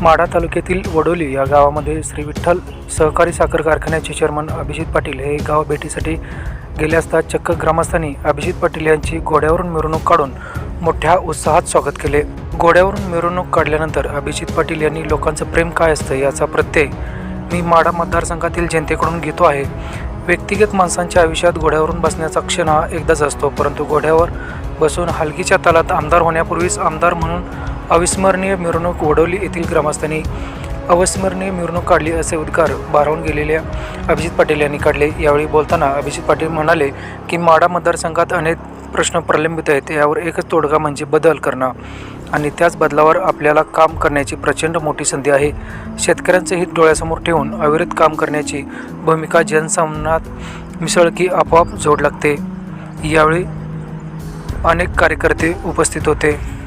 माढा तालुक्यातील वडोली या गावामध्ये श्री विठ्ठल सहकारी साखर कारखान्याचे चेअरमन अभिजित पाटील हे गाव भेटीसाठी गेले असता चक्क ग्रामस्थांनी अभिजित पाटील यांची घोड्यावरून मिरवणूक काढून मोठ्या उत्साहात स्वागत केले. घोड्यावरून मिरवणूक काढल्यानंतर अभिजित पाटील यांनी लोकांचं प्रेम काय असतं याचा प्रत्यय मी माढा मतदारसंघातील जनतेकडून घेतो आहे. व्यक्तिगत माणसांच्या आयुष्यात घोड्यावरून बसण्याचा क्षण हा एकदाच असतो परंतु घोड्यावर बसून हलकीच्या तालात आमदार होण्यापूर्वीच आमदार म्हणून अविस्मरणीय मिरवणूक वडवली येथील ग्रामस्थांनी अविस्मरणीय मिरवणूक काढली असे उद्गार भारावून गेलेल्या अभिजित पाटील यांनी काढले. यावेळी बोलताना अभिजित पाटील म्हणाले की माडा मतदारसंघात अनेक प्रश्न प्रलंबित आहेत यावर एकच तोडगा म्हणजे बदल करणं. आणि त्याच बदलावर आपल्याला काम करण्याची प्रचंड मोठी संधी आहे. शेतकऱ्यांचे हित डोळ्यासमोर ठेवून अविरत काम करण्याची भूमिका जनसामनात मिसळ की आपोआप जोड लागते. यावेळी अनेक कार्यकर्ते उपस्थित होते.